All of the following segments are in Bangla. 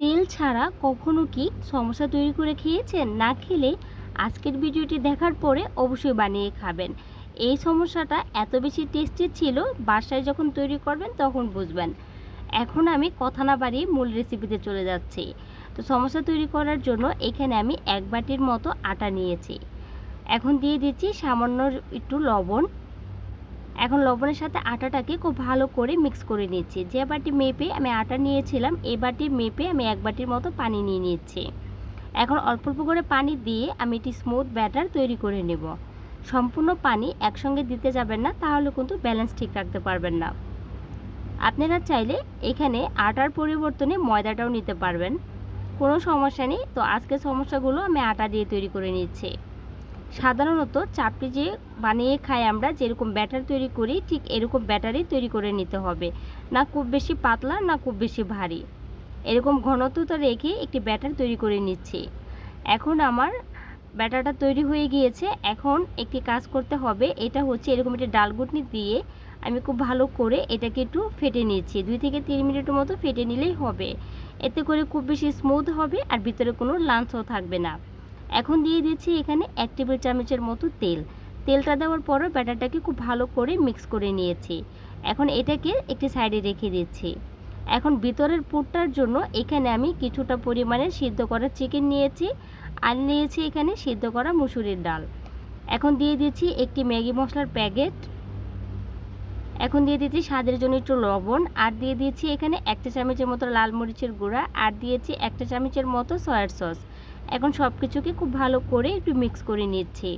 তেল ছাড়া কখনো কি সমস্যা তৈরি করে খেয়েছেন? না খেলে আজকের ভিডিওটি দেখার পরে অবশ্যই বানিয়ে খাবেন। এই সমস্যাটা এত বেশি টেস্টি ছিল, বাসায় যখন তৈরি করবেন তখন বুঝবেন। এখন আমি কথা না বাড়িয়ে মূল রেসিপিতে চলে যাচ্ছি। তো সমস্যা তৈরি করার জন্য এখানে আমি এক বাটির মতো আটা নিয়েছি। এখন দিয়ে দিচ্ছি সামান্য একটু লবণ এখন লবণের সাথে আটাটাকে খুব ভালো করে মিক্স করে নিচ্ছি। যে বাটি মেপে আমি আটা নিয়েছিলাম এই বাটির মেপে আমি এক বাটির মতো পানি নিয়ে নিচ্ছি। এখন অল্প অল্প করে পানি দিয়ে আমি একটি স্মুথ ব্যাটার তৈরি করে নেব। সম্পূর্ণ পানি একসঙ্গে দিতে যাবেন না, তাহলে কিন্তু ব্যালেন্স ঠিক রাখতে পারবেন না। আপনারা চাইলে এখানে আটার পরিবর্তনে ময়দাটাও নিতে পারবেন। কোনো সমস্যা নেই। তো আজকের সমস্যাগুলো আমি আটা দিয়ে তৈরি করে নিচ্ছি। সাধারণত চাপড়ি যে বানিয়ে খাই আমরা, যেরকম ব্যাটার তৈরি করি, ঠিক এরকম ব্যাটারই তৈরি করে নিতে হবে। না খুব বেশি পাতলা, না খুব বেশি ভারী। এরকম ঘনত্বতা রেখে একটি ব্যাটার তৈরি করে নিচ্ছি। এখন আমার ব্যাটারটা তৈরি হয়ে গিয়েছে। এখন একটি কাজ করতে হবে, এটা হচ্ছে এরকম একটি ডালগুটনি দিয়ে আমি খুব ভালো করে এটাকে একটু ফেটে নিচ্ছি। দুই থেকে তিন মিনিটের মতো ফেটে নিলেই হবে। এতে করে খুব বেশি স্মুথ হবে আর ভিতরে কোনো লাঞ্চও থাকবে না। এখন দিয়ে দিচ্ছি এখানে এক টেবিল চামচের মতো তেল। তেলটা দেওয়ার পরও ব্যাটারটাকে খুব ভালো করে মিক্স করে নিয়েছি। এখন এটাকে একটি সাইডে রেখে দিচ্ছি। এখন ভিতরের পুরটার জন্য এখানে আমি কিছুটা পরিমাণে সিদ্ধ করা চিকেন নিয়েছি আর নিয়েছি এখানে সিদ্ধ করা মুসুরির ডাল। এখন দিয়ে দিচ্ছি একটি ম্যাগি মশলার প্যাকেট। এখন দিয়ে দিচ্ছি স্বাদের জন্য একটু লবণ আর দিয়ে দিয়েছি এখানে একটা চামচের মতো লাল মরিচের গুঁড়া আর দিয়েছি একটা চামচের মতো সয়ার সস। এখন সব কিছুকে খুব ভালো করে একটু মিক্স করে নিচ্ছি।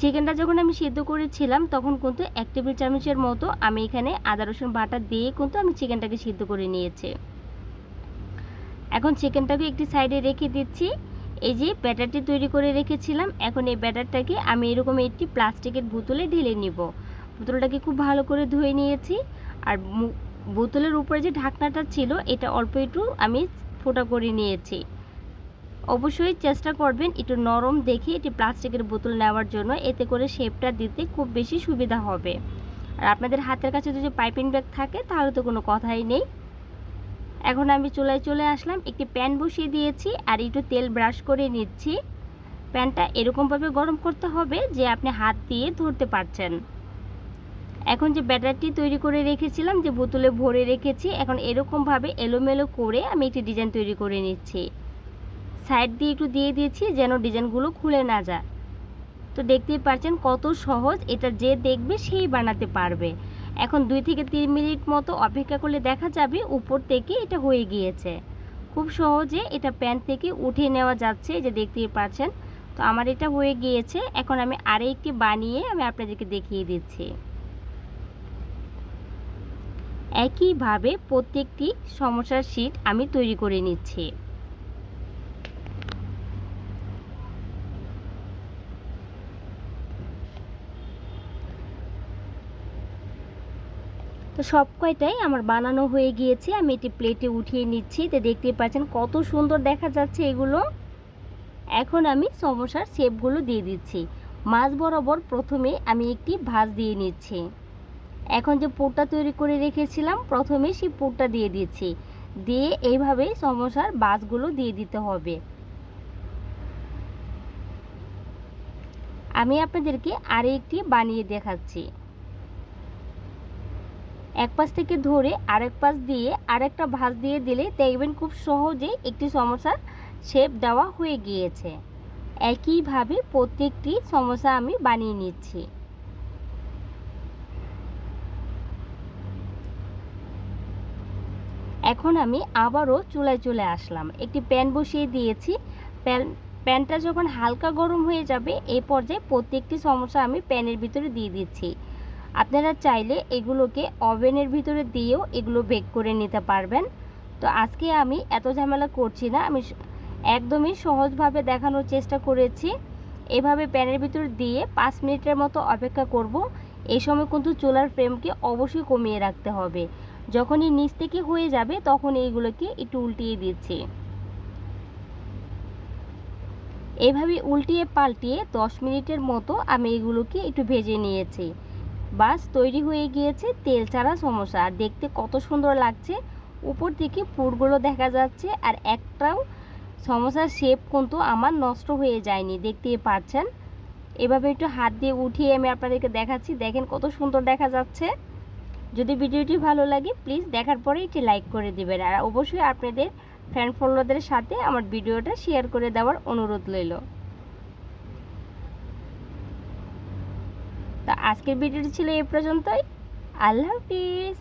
চিকেনটা যখন আমি সিদ্ধ করেছিলাম, তখন কিন্তু এক টেবিল চামচের মতো আমি এখানে আদা, রসুন বাটা দিয়ে কিন্তু আমি চিকেনটাকে সিদ্ধ করে নিয়েছি। এখন চিকেনটাকে একটি সাইডে রেখে দিচ্ছি। এই যে ব্যাটারটি তৈরি করে রেখেছিলাম, এখন এই ব্যাটারটাকে আমি এরকম একটি প্লাস্টিকের বোতলে ঢেলে নিব। বোতলটাকে খুব ভালো করে ধুয়ে নিয়েছি। আর বোতলের উপরে যে ঢাকনাটা ছিল, এটা অল্প একটু আমি ফোটা করে নিয়েছি। অবশ্যই চেষ্টা করবেন একটু নরম দেখে এটি প্লাস্টিকের বোতল নেওয়ার জন্য। এতে করে শেপটা দিতে খুব বেশি সুবিধা হবে। আর আপনাদের হাতের কাছে যদি পাইপিং ব্যাগ থাকে, তাহলে তো কোনো কথাই নেই। এখন আমি চুলায় চলে আসলাম, একটি প্যান বসিয়ে দিয়েছি আর একটু তেল ব্রাশ করে নিচ্ছি। প্যানটা এরকমভাবে গরম করতে হবে যে আপনি হাত দিয়ে ধরতে পারছেন। এখন যে ব্যাটারটি তৈরি করে রেখেছিলাম, যে বোতলে ভরে রেখেছি, এখন এরকমভাবে এলোমেলো করে আমি একটি ডিজাইন তৈরি করে নিচ্ছি। সাইড দিয়ে একটু দিয়ে দিয়েছি যেন ডিজাইনগুলো খুলে না যায়। তো দেখতেই পাচ্ছেন কত সহজ, এটা যে দেখবে সেই বানাতে পারবে। এখন দুই থেকে তিন মিনিট মতো অপেক্ষা করলে দেখা যাবে উপর থেকে এটা হয়ে গিয়েছে। খুব সহজে এটা প্যান থেকে উঠিয়ে নেওয়া যাচ্ছে যে দেখতেই পাচ্ছেন। তো আমার এটা হয়ে গিয়েছে, এখন আমি আরও একটি বানিয়ে আমি আপনাদেরকে দেখিয়ে দিচ্ছি। একইভাবে প্রত্যেকটি সমস্যার শিট আমি তৈরি করে নিচ্ছি। তো সব কয়টাই আমার বানানো হয়ে গিয়েছে। আমি এটি প্লেটে উঠিয়ে নিচ্ছি। তো দেখতেই পাচ্ছেন কত সুন্দর দেখা যাচ্ছে এগুলো। এখন আমি সমস্যার শেপগুলো দিয়ে দিচ্ছি। মাছ বরাবর প্রথমে আমি একটি ভাঁজ দিয়ে নিচ্ছি। এখন যে পুরটা তৈরি করে রেখেছিলাম, প্রথমে সেই পুরটা দিয়ে দিচ্ছি। দিয়ে এইভাবেই সমস্যার বাসগুলো দিয়ে দিতে হবে। আমি আপনাদেরকে আরে একটি বানিয়ে দেখাচ্ছি। এক পাশ থেকে ধরে আরেক পাশ দিয়ে আরেকটা ভাঁজ দিয়ে দিলে দেখবেন খুব সহজে একটি সমস্যার শেপ দেওয়া হয়ে গিয়েছে। একইভাবে প্রত্যেকটি সমস্যা আমি বানিয়ে নিচ্ছি। এখন আমি আবারও চুলায় চলে আসলাম। একটি প্যান বসিয়ে দিয়েছি। প্যান, প্যানটা যখন হালকা গরম হয়ে যাবে এই পর্যায়ে প্রত্যেকটি সমস্যা আমি প্যানের ভিতরে দিয়ে দিচ্ছি। আপনারা চাইলে এগুলোকে ওভেনের ভিতরে দিয়েও এগুলো বেক করে নিতে পারবেন। তো আজকে আমি এত ঝামেলা করছি না, আমি একদমই সহজভাবে দেখানোর চেষ্টা করেছি। এভাবে প্যানের ভিতর দিয়ে পাঁচ মিনিটের মতো অপেক্ষা করব। এই সময় কিন্তু চুলার ফ্রেমকে অবশ্যই কমিয়ে রাখতে হবে। যখনই নিচ থেকে হয়ে যাবে তখন এইগুলোকে একটু উল্টিয়ে দিচ্ছি। এভাবে উল্টিয়ে পাল্টিয়ে দশ মিনিটের মতো আমি এগুলোকে একটু ভেজে নিয়েছি। বাস তৈরি হয়ে গিয়েছে, তেল ছাড়া সমস্যা। আর দেখতে কত সুন্দর লাগছে। উপর থেকে পুরগুলো দেখা যাচ্ছে, আর একটাও সমোসার শেপ কিন্তু আমার নষ্ট হয়ে যায়নি দেখতে পাচ্ছেন। এভাবে একটু হাত দিয়ে উঠিয়ে আমি আপনাদেরকে দেখাচ্ছি। দেখেন কত সুন্দর দেখা যাচ্ছে। যদি ভিডিওটি ভালো লাগে প্লিজ দেখার পরে একটি লাইক করে দিবেন। আর অবশ্যই আপনাদের ফ্রেন্ড ফলোয়ারদের সাথে আমার ভিডিওটা শেয়ার করে দেওয়ার অনুরোধ রইল তা আজকের ভিডিওটি ছিল এই পর্যন্তই। আল্লাহ হাফিজ।